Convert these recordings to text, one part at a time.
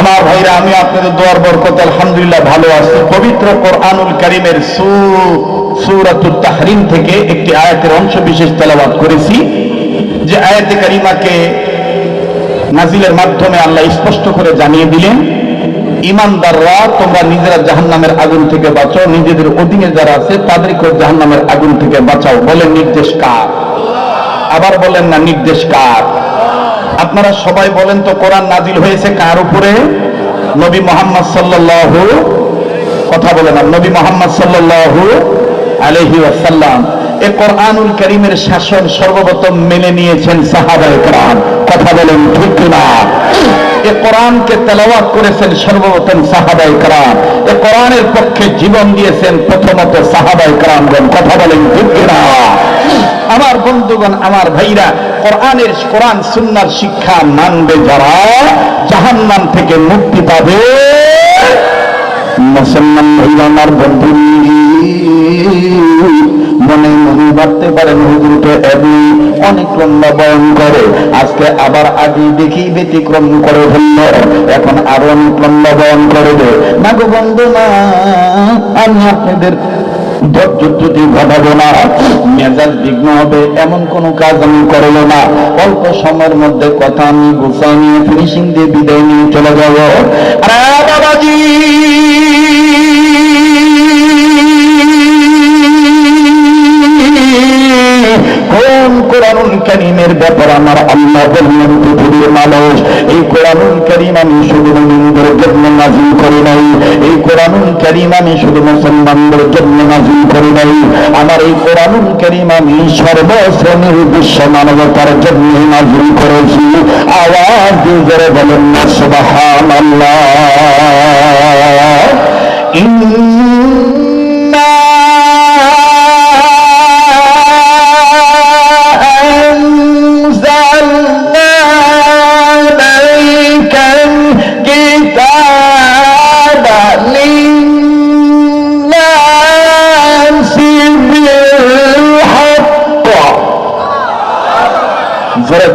আমার ভাইরা, আমি আপনাদের দোয়ার বরকত, আলহামদুলিল্লাহ, ভালো আছি। পবিত্র কোরআনুল করিমের সুরাতুল তাহরিম থেকে একটি আয়াতের অংশ বিশেষ তেলাবাদ করেছি। যে আয়াতে কারিমাকে নাজিলের মাধ্যমে আল্লাহ স্পষ্ট করে জানিয়ে দিলেন, ইমানদাররা, তোমরা নিজেরা জাহান্নামের আগুন থেকে বাঁচাও, নিজেদের অধীনে যারা আছে তাদেরকেও জাহান্নামের আগুন থেকে বাঁচাও। বলেন, নির্দেশ কার? আবার বলেন, না, নির্দেশ কার? আপনারা সবাই বলেন তো, কোরআন নাজিল হয়েছে কার উপরে? নবী মোহাম্মদ সাল্লাহ কথা বলে না নবী মোহাম্মদ সাল্লাহ আলহি আসাল্লাম এ কোরআনুল করিমের শাসন সর্বপ্রথম মেনে নিয়েছেন সাহাবায় কোরআন কথা বলেন ঠিক না এ কোরআনকে তেলাওয়াত করেছেন সর্বপ্রথম সাহাবাই কারাম। এ কোরআনের পক্ষে জীবন দিয়েছেন প্রথমত সাহাবাই কারামগণ। কথা বলেন ঠিক না আমার বন্ধুগণ, আমার ভাইরা, কোরআনের কোরআন সুন্নার শিক্ষা মানবে যারা, জাহান্নাম থেকে মুক্তি পাবে। মুসলমান ভাইরা, আমার বন্ধু মনে মনে ভাবতে পারেন হুজুর এমনি অনেক লম্বা বয়ন করে। আজকে আবার আগে দেখি ব্যতিক্রম করে ফেলল। এখন আরও অনেক লম্বা বয়ন করে দে। না গো বন্ধু, না, আমি আপনাদের ধৈর্য যদি ঘটাবো না। মেজাজ বিঘ্ন হবে, এমন কোন কাজ আমি করব না। অল্প সময়ের মধ্যে কথা আমি গুছাই নিয়ে ফিনিশিং দিয়ে বিদায় নিয়ে চলে যাব। বাবাজি! কোরআনুল কারীমের ব্যাপার আমার আল্লাহ বললেন, পৃথিবীর মানুষ, এই কোরআনুল কারীম আমি শুধু মুমিনদের জন্য নাজিল করি নাই, এই কোরআনুল কারীম আমি শুধু মুসলমানদের জন্য নাজিল করি নাই, আমার এই কোরআনুল কারীম আমি সর্বশ্রেণীর বিশ্ব মানবতার জন্য নাজিল করেছি। আওয়াজ দিয়ে জোরে বলেন না সুবহানাল্লাহ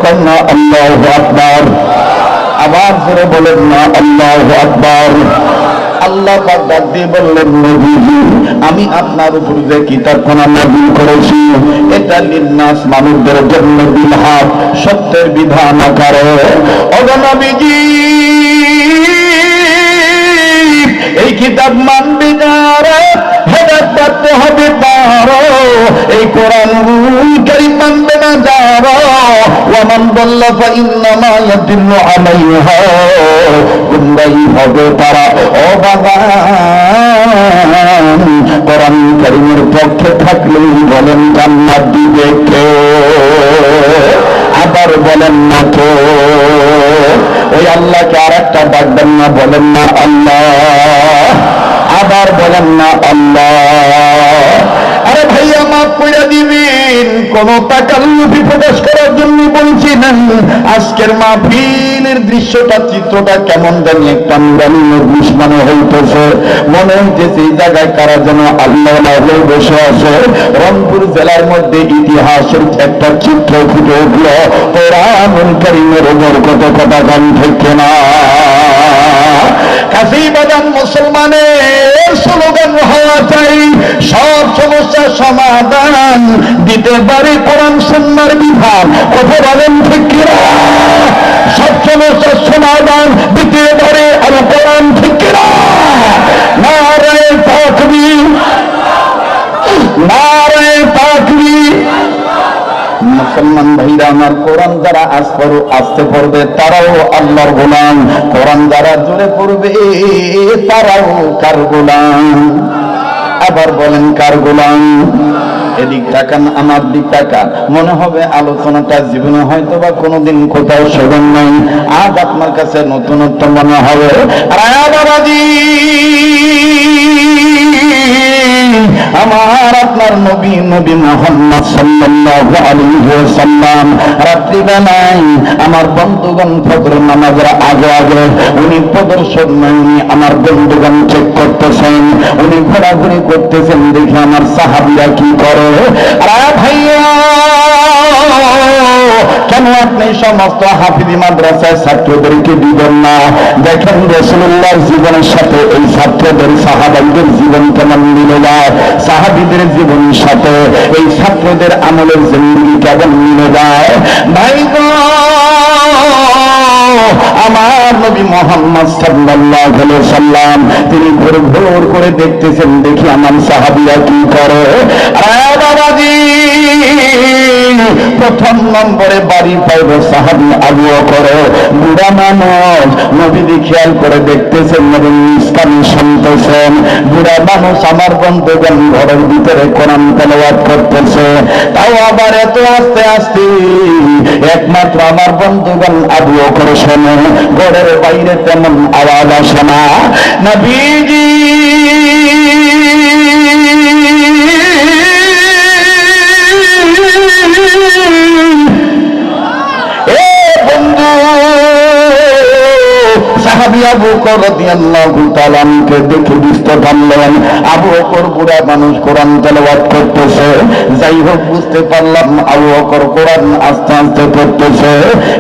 কর না, আল্লাহ আকবার। আবার জোরে বলেন না, আল্লাহ আকবার। আল্লাহ ডাক দিয়ে বললেন, নবীজি, আমি আপনার উপর যে কিতাবখানা নাজিল করেছি, এটা লিন্নাস মানুষদের জন্য বিধান, সত্যের বিধান আকারে। ওগো এই কিতাব মানবি যারা পাতে হবে তারও এই কোরআন কারিম মানবে না যারা। ওয়ামান বল্লা, ফাইন্নামা ইয়াদিল্লু আলাইহা। গুমরাই হবে তারা ও বাবা কোরআন কারিমের পক্ষে থাকলেই বলেন, জান্নাত দিবে কে? আবার বলেন, না তো ওই আল্লাহকে আর একটা ডাকবেন না, বলেন, না আল্লাহ। আবার বলেন না আল্লাহ। আরে ভাইয়া, মাফ করে দিবেন, কোন টাকার প্রকাশ করার জন্য বলছি না। আজকের মাহফিলের দৃশ্যটা, চিত্রটা কেমন জানি একটা নুরানি মজলিস মনে হইতেছে। মনে হইতেছে এই জায়গায় কারা যেন আল্লাহ বসে আছে। রংপুর জেলার মধ্যে ইতিহাসের একটা চিত্র ফুটে উঠল। কোরআনুল কারিমের ওপর কত কথা গান থেকে না। কাজী বাদাম মুসলমানের স্লোগান হওয়া চাই। সব সমস্যার সমাধান দিতে পারে কোরআন সুন্নার বিধান। কথা বলেন ঠিক কিনা? সমস্যার সমাধান দিতে পারে আর ঠিক কিনা? নারায় তাকবি মুসলমান ভাইরা, আমার কোরআন যারা আজ পড়ো আসতে পড়বে, তারাও আল্লাহর গোলাম। কোরআন যারা জুড়ে পড়বে, তারাও কার গোলাম? আবার বলেন কার গোলাম? এদিক তাকান আমার দিক তাকান। মনে হবে আলোচনাটা জীবনে হয়তো বা কোনোদিন কোথাও শোভন নাই। আজ আপনার কাছে নতুনত্ব মনে হবে। আমার আপনার নবী নবী মোহাম্মদ সাল্লাল্লাহু আলাইহি ওয়াসাল্লাম। রাত্রি বেলায় আমার বন্ধুগণ ফজর নামাজের আগে আগে উনি প্রদর্শন উনি আমার বন্ধুগণ চেক করতেছেন, উনি ঘোরাঘুরি করতেছেন দেখে আমার সাহাবিয়া কি করে? আরে ভাইয়া কেন আপনি সমস্ত হাফিজি মাদ্রাসার ছাত্রদেরকে দিবেন না? দেখেন রসুল্লাহর জীবনের সাথে এই ছাত্রদের, সাহাবাইদের জীবন কেমন মিলে যায় সাহাবিদের জীবনের সাথে এই ছাত্রদের আমলের জিন্দগি কেমন মিলে যায় ভাই আমার নবী মোহাম্মদ আলাইহি সাল্লাম, তিনি ভোর ভোর করে দেখতেছেন, দেখি আমার সাহাবিয়া কি করে? বাবাজি! প্রথম নম্বরে বাড়ি পাইব সাহাবি আবু করে বুড়া মানুষ নবীদি খেয়াল করে দেখতেছেন এবং নিষ্কামি শুনতেছেন। বুড়া মানুষ আমার বন্ধুগণ ঘরের ভিতরে কোরআন তেলাওয়াত করতেছে। তাও আবার এত আস্তে আস্তে একমাত্র আমার বন্ধুগণ আবু করে শোনে। ঘরের বাইরে তেমন আওয়াজ আসে না। নবীজি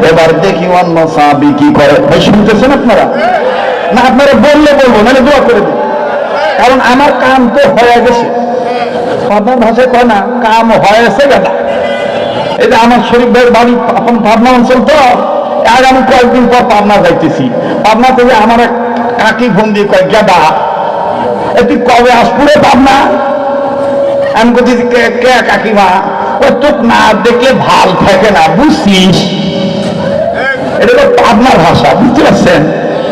এবার দেখি অন্য কি করে। ভাই, শুনতেছেন আপনারা? না, আপনারা বললে বলব দোয়া করে দিন। কারণ আমার কাম তো হয়ে গেছে। আপনার ভাষায় কয় না, কাম হয়েছে যে আমার শরীফ ভাইয়ের বাড়ি পাবনা অঞ্চল তো। আজ আমি কয়েকদিন পর পাবনা যাইতেছি। পাবনা থেকে আমার এক কাকি ফোন দিয়ে কয় গেদা তুই কবে আসপুরে পাবনা? আমি বলছি কে কাকিমা? ও তোক না দেখলে ভালো থাকে না, বুঝছিস? এটা তো পাবনার ভাষা, বুঝতে পারছেন?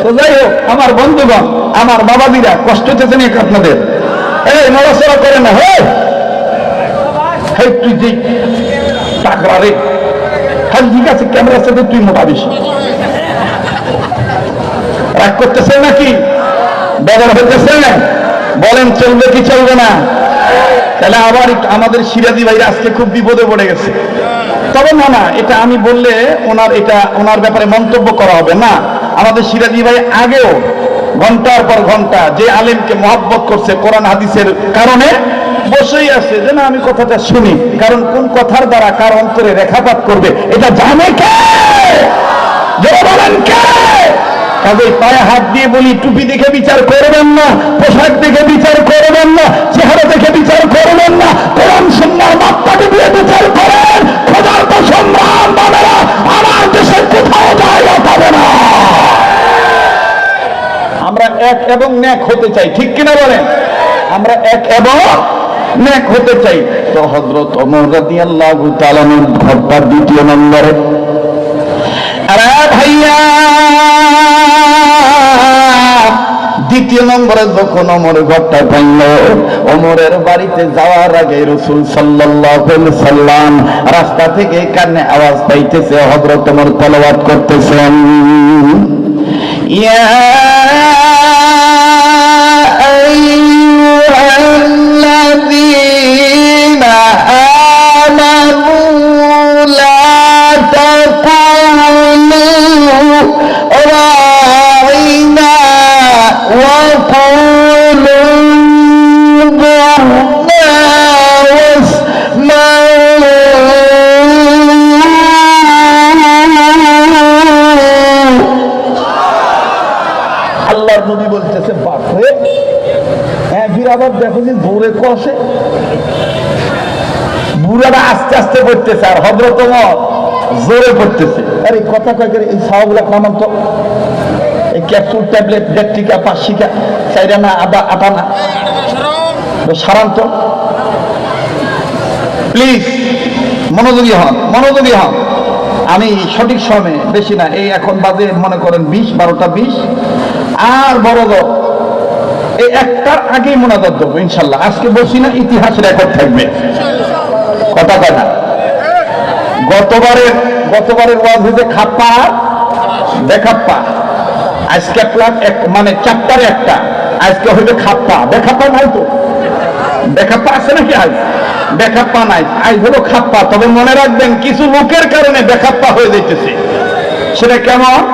তো যাই হোক, আমার বন্ধুগণ, আমার বাবাদিরা কষ্ট হতেছে নাকি আপনাদের? এই, নড়াচড়া করে না হে তুই যে টাকরা রে। হ্যাঁ ঠিক আছে ক্যামেরার সাথে তুই মোটা বেশি। রাগ করতেছে নাকি? বেদর হইতেছে বলেন, চলবে কি চলবে না? তাহলে আবার আমাদের সিরাজি ভাই আজকে খুব বিপদে পড়ে গেছে। তবে না না, এটা আমি বললে ওনার এটা, ওনার ব্যাপারে মন্তব্য করা হবে না। আমাদের সিরাজি ভাই আগেও ঘণ্টার পর ঘণ্টা যে আলেমকে মহব্বত করছে কোরআন, হাদিসের কারণে বসেই আছে যে না, আমি কথাটা শুনি। কারণ কোন কথার দ্বারা কার অন্তরে রেখাপাত করবে, এটা জানে কে? বলেন কে? কাজেই পায়ে হাত দিয়ে বলি, টুপি দেখে বিচার করবেন না, পোশাক দেখে বিচার করবেন না, চেহারা দেখে বিচার করবেন না, কোরআন সুন্নার মাত্রাকে দিয়ে বিচার করেন, খোদার তো সম্মান বাবেরা, আমার দেশের কোথাও জায়গা পাবে না। আমরা এক এবং ন্যাক হতে চাই, ঠিক কিনা বলেন? আমরা এক এবং ন্যাক হতে চাই। তো হজরত অমর রাদিয়াল্লাহু তাআলা ঘরটা দ্বিতীয় নম্বরে। আরে ভাইয়া! দ্বিতীয় নম্বরে যখন অমর ঘরটা পাইল অমরের বাড়িতে যাওয়ার আগে রসুল সাল্লাম রাস্তা থেকে কানে আওয়াজ পাইতেছে, হযরত ওমর তেলাওয়াত করতেছেন। ইয়া আস্তে পড়তেছে আর হদ্রতম জোরে পড়তেছে। আরে কথা কয় করে এই সাহাগুলা নামান তো? এই ক্যাপসুল ট্যাবলেট ডেকটিকা পাঁচশিকা চাইরা না আদা আটা না সারান তো। প্লিজ মনোযোগী হন মনোযোগী হন। আমি সঠিক সময়ে, বেশি না, এই এখন বাজে, মনে করেন বিশ, বারোটা বিশ। আর বড় দল এই একটার আগেই মোনাজাত দেবো, ইনশাল্লাহ। আজকে বলছি না, ইতিহাস রেকর্ড থাকবে। কথা কথা গতবারের গতবারের ওয়াজ হয়েছে খাপ্পা দেখাপ্পা আজকে এক মানে একটা। আজকে খাপ্পা। দেখাপ্পা নাই তো? দেখাপ্পা আছে নাকি আজ? দেখাপ্পা নাই। আজ হলো খাপ্পা। তবে মনে রাখবেন, কিছু লোকের কারণে দেখাপ্পা হয়ে যাইতেছে। সেটা কেমন?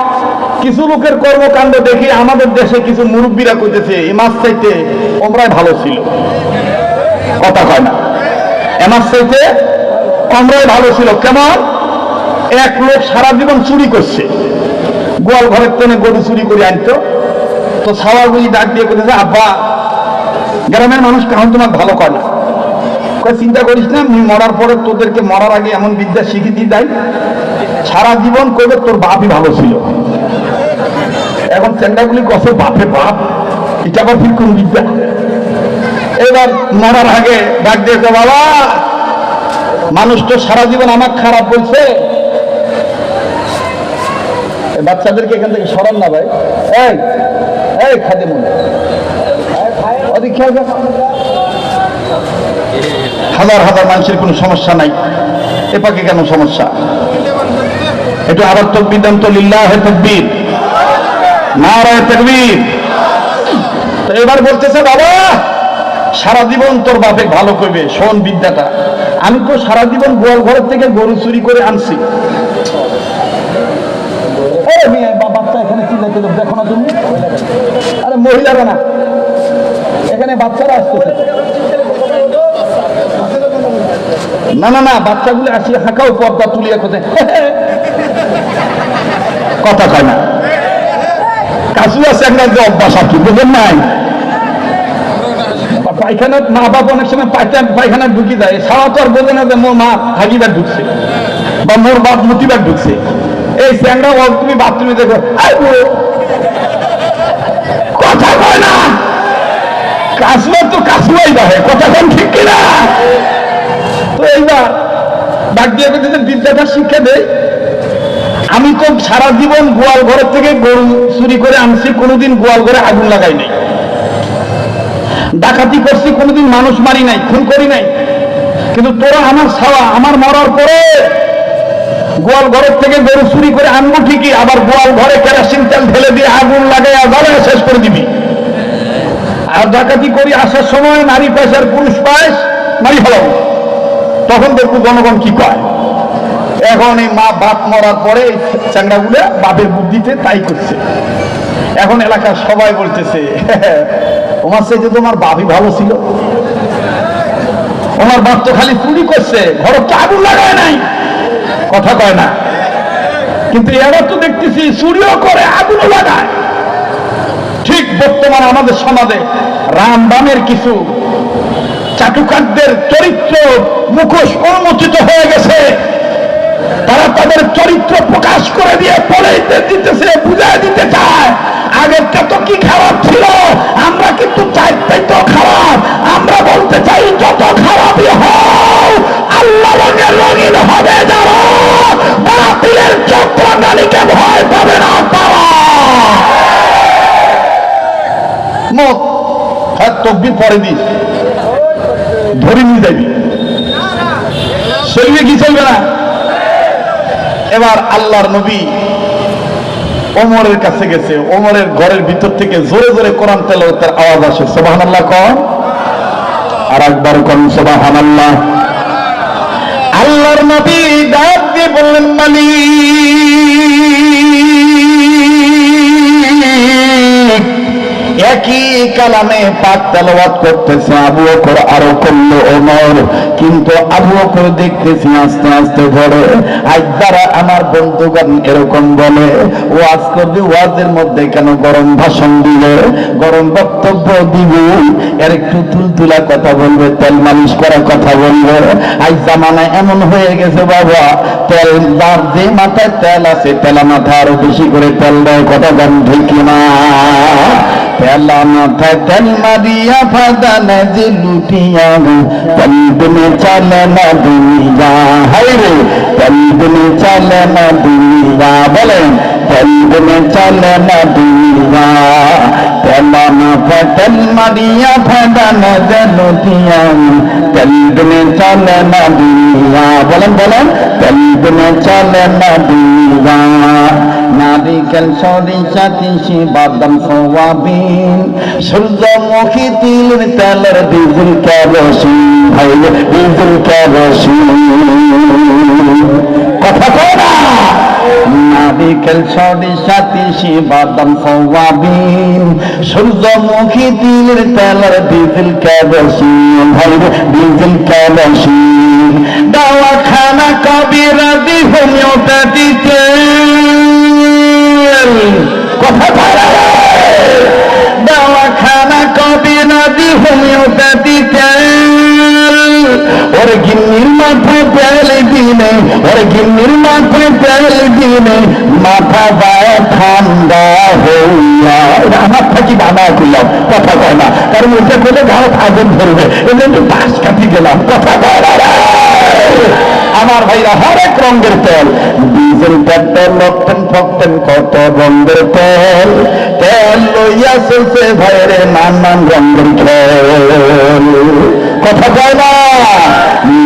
কিছু লোকের কর্মকাণ্ড দেখি আমাদের দেশে কিছু মুরব্বীরা কইতেছে এই মাছ চাইতে ওমরাই ভালো ছিল। কথা কয় না। এ মাছ চাইতে ভালো ছিল। কেমন? এক লোক সারা জীবন চুরি করছে। গোয়াল ঘরের তেনে গরু চুরি করে আনতো। তো সাওয়াগুলি ডাক দিয়ে বলেছে আব্বা, গ্রামের মানুষ কেমন তোমার ভালো করে না। চিন্তা করিস না, আমি মরার পরে তোদেরকে মরার আগে এমন বিদ্যা শিখিয়ে দিয়ে দেয় সারা জীবন করবে তোর বাপই ভালো ছিল। এখন চেন্ডাগুলি কত বাপে বাপ, এটা আবার ফির কোন বিদ্যা। এবার মরার আগে ডাক দিয়েছে, বাবা, মানুষ তো সারা জীবন আমার খারাপ বলছে। বাচ্চাদেরকে এখান থেকে সরান না ভাই। এই এই মনে। হাজার হাজার মানুষের কোনো সমস্যা নাই। এ পাকে কেন সমস্যা? একটু আবার তকবির দেন তো লিল্লাহ তকবির। নারায় তকবির। এবার বলতেছে, বাবা সারা জীবন তোর বাপে ভালো করবে, শোন বিদ্যাটা। আমি তো সারা জীবন গোয়াল ঘরের থেকে গরু চুরি করে আনছি। বাচ্চা এখানে দেখো না তুমি? আরে মহিলারা না। এখানে বাচ্চারা আসতেছে না না না, বাচ্চাগুলো আসি হাঁকাও পর্দা তুলিয়া কোথায় কথা কয় না। কাজু আছে একটা অভ্যাস আর কি, বুঝেন নাই? পায়খানা মা বাপ অনেক সময় পায়খানা ঢুকি দেয় সারা তো আর বোঝে না যে মোর মা হাগিবার ঢুকছে বা মোর বাপ মুতিবার ঢুকছে। এই স্যাংরা বল তুমি বাথরুমে দেখো। কথা কয় না। কাশুয়া তো কাশুয়াই দেখে কথা কোন ঠিক কিনা? তো এইবার ডাক দিয়ে বলতেছে বিদ্যাটা শিক্ষা দেয় আমি তো সারা জীবন গোয়াল ঘরের থেকে গরু চুরি করে আনছি, কোনোদিন গোয়াল ঘরে আগুন লাগাই নাই। ডাকাতি করছি, কোনোদিন মানুষ মারি নাই, খুন করি নাই। কিন্তু তোরা আমার ছাওয়া, আমার মরার পরে গোয়াল ঘরের থেকে গরু চুরি করে আনব ঠিকই, আবার গোয়াল ঘরে কেরাসিন তেল ঢেলে দিয়ে আগুন লাগাই জ্বালায় শেষ করে দিবি। আর ডাকাতি করি আসার সময় নারী পয়সার পুরুষ পায় নারী ফেলাবো তখন দেখব জনগণ কি কয়। এখন এই মা বাপ মরার পরে চাংড়াগুলো বাপের বুদ্ধিতে তাই করছে। এখন এলাকার সবাই বলতেছে তোমার সাথে তোমার বাপই ভালো ছিল। ওনার বাপ তো খালি চুরি করছে, ঘর আগুন লাগায় নাই। কথা কয় না। কিন্তু এবার তো দেখতেছি চুরিও করে, আগুনও লাগায়। ঠিক বর্তমানে আমাদের সমাজে রাম বামের কিছু চাটুকারদের চরিত্র মুখোশ উন্মোচিত হয়ে গেছে। তারা তাদের চরিত্র প্রকাশ করে দিয়ে পড়ে দিতেছে, বুঝায় দিতে চায়। আগেরটা তো কি খারাপ ছিল? আমরা কিন্তু চাইতেই তো খারাপ। আমরা বলতে চাই, যত খারাপই হও আল্লাহ রঙিন হবে যারা। ভয় পাবে না তারা। পরে দিস নিয়ে যাবি। কি চলবে না? এবার আল্লাহর নবী ওমরের কাছে গেছে, ওমরের ঘরের ভিতর থেকে জোরে জোরে কোরআন তেলাওয়াতের আওয়াজ আসে। সুবহান আল্লাহ আর একবার কন সুবহান আল্লাহ আল্লাহর নবী ডাক দিয়ে বললেন, মালিক। একই কালামে পাক তেলাওয়াত করতেছে আবু বকর আরও করল ওমর। কিন্তু আবু বকর দেখতেছি আস্তে আস্তে ধরে আজ দ্বারা আমার বন্ধুগণ এরকম বলে, ওয়াজ করবে, ওয়াজের মধ্যে কেন গরম ভাষণ দিবে? গরম বক্তব্য দিবে? এর একটু তুলতুলা কথা বলবে, তেল মালিশ করা কথা বলবে। আজ জামানায় এমন হয়ে গেছে বাবা, তেল যার যে মাথায় তেল আছে, তেলা মাথা আরও বেশি করে তেল দেয়, কথা গান ঠিক না তেলা মাথায় তেল মারিয়া ফাদান যে লুটিয়া তলবনে চলে না দুনিয়া। হাই রে তলবনে চলে না দুনিয়া। বলেন তলবনে চলে না দুনিয়া। তেলা মাথায় তেল মারিয়া ফাদান যে লুটিয়া তলবনে চলে না দুনিয়া। বলেন বলেন তলবনে চলে না দুনিয়া। নারিকেল সরিষা তিসি বাদাম সোয়াবিন, সূর্যমুখী তিলের তেলের ডিজেল কেরোসিন ভাই ডিজেল কেরোসিন। কথা না? নারিকেল সরিষা তিসি বাদাম সোয়াবিন, সূর্যমুখী তিলের তেলের ডিজেল কেরোসিন ভাই ডিজেল কেরোসিন। দাওয়াখানা কবিরাজি হোমিওপ্যাথি তেল কথা বলা দাওয়াখানা কবিরাজি হোমিওপ্যাথি তেল ওর গিন্নির মাথায় তেল দিনে, ওর গিন্নির মাথায় তেল দিনে, মাথা যায় ঠান্ডা হইয়া এটা আমার থাকি বানা করলাম কথা কয় না। কারণ ওটা করলে ভারত আগুন ধরবে। এই জন্য পাশ কাটি গেলাম কথা কয় না। আমার ভাইরা হরেক রঙের তেল। ডিজেল পেট্রোল লক্ষণ ফক্তেন কত রঙের তেল। তেল লইয়া চলছে ভাইরে নানান রঙের খেল। কথা কয় না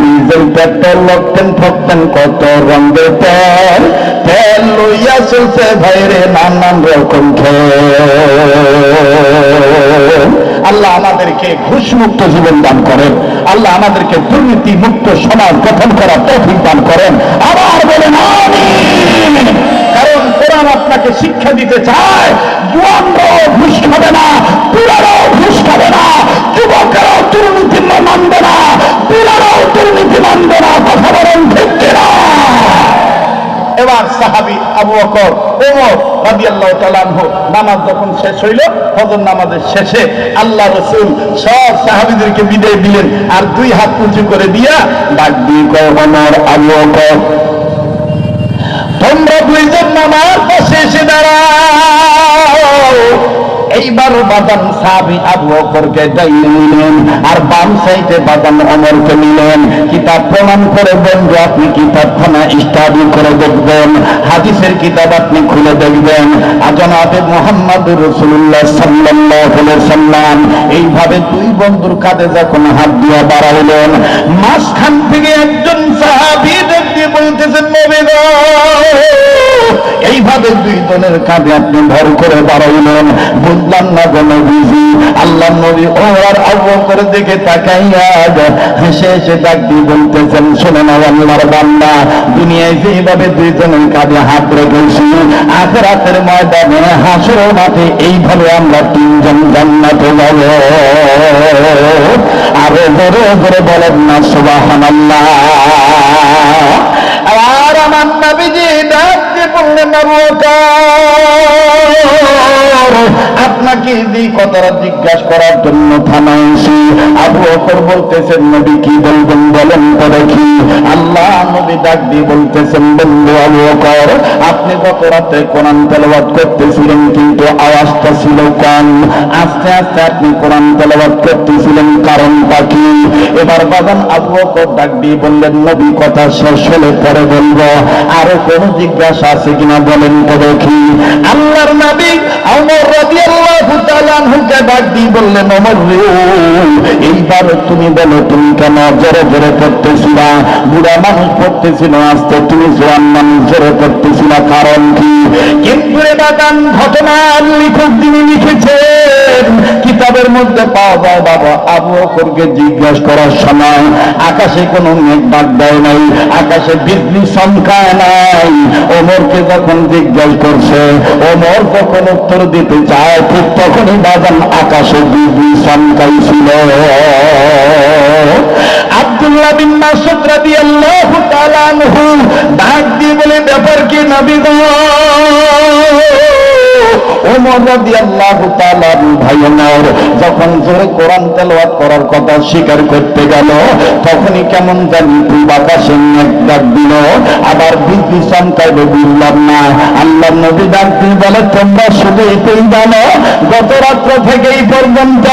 ডিজেল পেট্রোল লক্ষণ ফক্তেন কত রঙের তেল তেল। লইয়া চলছে ভাইরে নানান রকম আল্লাহ আমাদেরকে ঘুষ মুক্ত জীবন দান করেন। আল্লাহ আমাদেরকে দুর্নীতি মুক্ত সমাজ গঠন করার তৌফিক দান করেন। আবার বলেন কারণ কোরআন আপনাকে শিক্ষা দিতে চায় ঘুষ খাবে না পুরারাও ঘুষ খাবে না এবার সাহাবি আবু অকর ওমর রাজি আল্লাহ আনহু, নামাজ যখন শেষ হইল, হজর নামাজের শেষে আল্লাহ রসুল সব সাহাবিদেরকে বিদায় দিলেন আর দুই হাত উঁচু করে দিয়া ডাক দিয়ে কমার আবু অকর তোমরা দুইজন নামার পাশে এসে দাঁড়াও। এইবার বাদাম সাহাবি আবু ডাইনে নিলেন, আর বাম সাইডে বাদাম অমরকে নিলেন। কিতাব প্রমাণ করে বন্ধু আপনি কিতাবখানা স্টাডি করে দেখবেন, হাদিসের কিতাব আপনি খুলে দেখবেন। আজনাবে মোহাম্মদ রসুল্লাহ আলাইহি সাল্লাম এইভাবে দুই বন্ধুর কাঁধে যখন হাত দিয়া বাড়াইলেন, মাঝখান থেকে একজন সাহাবী বলতেছেন এইভাবে দুই দলের কাঁধে আপনি ভর করে দাঁড়াইলেন। বুঝলাম না গো নবীজি, আল্লাহ নবী ওর আবু করে দেখে তাকাইয়া হেসে হেসে ডাক দিয়ে বলতেছেন, শোনো না আল্লাহর বান্দা, দুনিয়ায় যেভাবে দুইজনের কাঁধে হাত রেখেছি, আখরাতের ময়দানে হাসর মাঠে এইভাবে আমরা তিনজন জান্নাতে যাব। আরও জোরে জোরে বলেন না, সুবহানাল্লাহ। আর আমার নবীজি ডাকতে বললেন আপনাকে যে কথাটা জিজ্ঞাসা করার জন্য থানাইছি আবু বকর বলতেছেন, নবী কি বলবেন বলেন তো দেখি। আল্লাহ নবী ডাক দিয়ে বলতেছেন, বন্ধু আবু বকর, আপনি গত রাতে কোরআন তেলাওয়াত করতেছিলেন, কিন্তু আওয়াজটা ছিল কম। আস্তে আস্তে আপনি কোরআন তেলাওয়াত করতেছিলেন কারণটা কি? এবার বাদাম আবু বকর ডাক দিয়ে বললেন, নবী কথা শেষ হলে পরে বলব। আরও কোন জিজ্ঞাসা আছে কিনা বলেন তো দেখি। আল্লাহর নবী কারণ কি? কিন্তু বাদান ঘটনা লিখক তিনি লিখেছেন, কিতাবের মধ্যে পাওয়া যায়, বাবা, আবু জিজ্ঞাসা করার সময় আকাশে কোনো মেঘ বাদ দেয় নাই, আকাশে বিজলি সংখ্যায় নাই। ওমরকে যখন জিজ্ঞাসা করছে, ওমর যখন উত্তর দিতে চায় ঠিক তখনই বাদাম আকাশে বিবি সংখ্যাই ছিল। আব্দুল্লাহ বিন মাসুদ রাদিয়াল্লাহু তাআলা আনহু ডাক দিয়ে বলে, ব্যাপার কি নবী যখন জোরে কোরআন তেলাওয়াত করার কথা স্বীকার করতে গেল, তখনই কেমন জানি তুই বাতাসে মেঘ ডাক দিল। আবার বিদ্যুৎ সংখ্যায় বুঝলাম না আল্লাহ নবী ডাক দিয়ে বলে, তোমরা শুধু এটাই জানো, গত রাত্র থেকে এই পর্যন্ত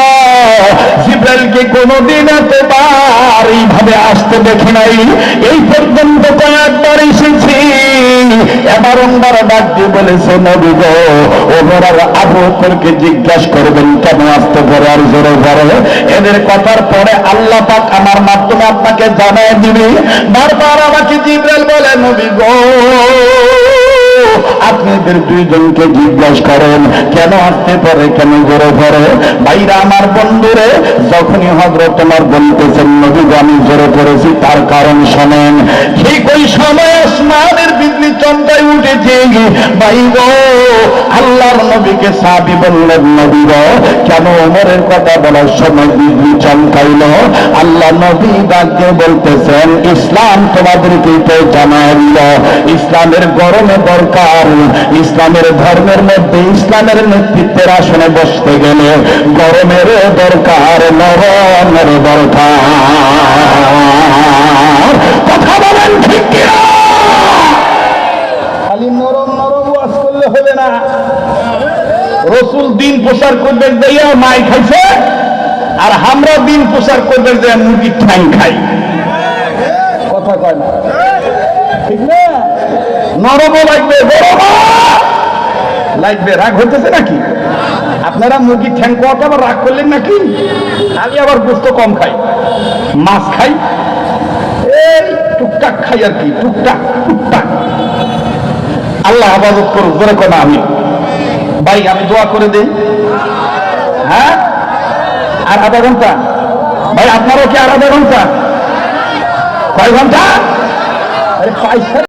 জিব্রাইলকে কোনোদিন এতবার এইভাবে আসতে দেখি নাই। এই পর্যন্ত কয়েকবার এসেছি। এবার ওনারা ডাক দিয়ে বলেছে নবী গো ওনারা আবু বকরকে জিজ্ঞাসা করবেন কেন আসতে পারে আর জোরে পরে এদের কথার পরে আল্লাহ পাক আমার মাধ্যমে আপনাকে জানায় দিবে। বারবার আমাকে জিব্রাইল বলে নবী গো আপনাদের দুইজনকে জিজ্ঞাসা করেন কেন আসতে পারে কেন জোরে পড়ে বাইরা আমার বন্ধুরে যখনই হজরত তোমার বলতেছেন গো, আমি জোরে পড়েছি তার কারণ শোনেন। ঠিক ওই সময় আসমানের উঠেছে ভাই গো আল্লাহর নবীকে সাবি বললেন, নবী কেন ওমরের কথা বলার সময় চমকাইল? আল্লাহ নবী বলতেছেন, ইসলাম তোমাদেরকে তো জানাই দিল। ইসলামের গরমে দরকার। ইসলামের ধর্মের মধ্যে ইসলামের নেতৃত্বের আসনে বসতে গেলে গরমের দরকার নরমের দরকার। কথা রসুল দিন প্রচার করবেন যাইয়া মাই খাইছে। আর আমরা দিন প্রচার করবেন যে মুরগির ঠ্যাং খাই। কথা কয় না। ঠিক না? নরমও লাগবে গরমও লাগবে। রাগ হইতেছে নাকি? আপনারা মুরগির ঠ্যাং কোয়াটা আবার রাগ করলেন নাকি? আমি আবার গোস্ত কম খাই। মাছ খাই। এই টুকটাক খাই আর কি, টুকটাক টুকটাক। আল্লাহ হেফাজত করুক ধরে কোন আমি ভাই আমি দোয়া করে দিই। হ্যাঁ? আর আধা ঘণ্টা। ভাই, আপনারও কি আর আধা ঘণ্টা? কয় ঘণ্টা?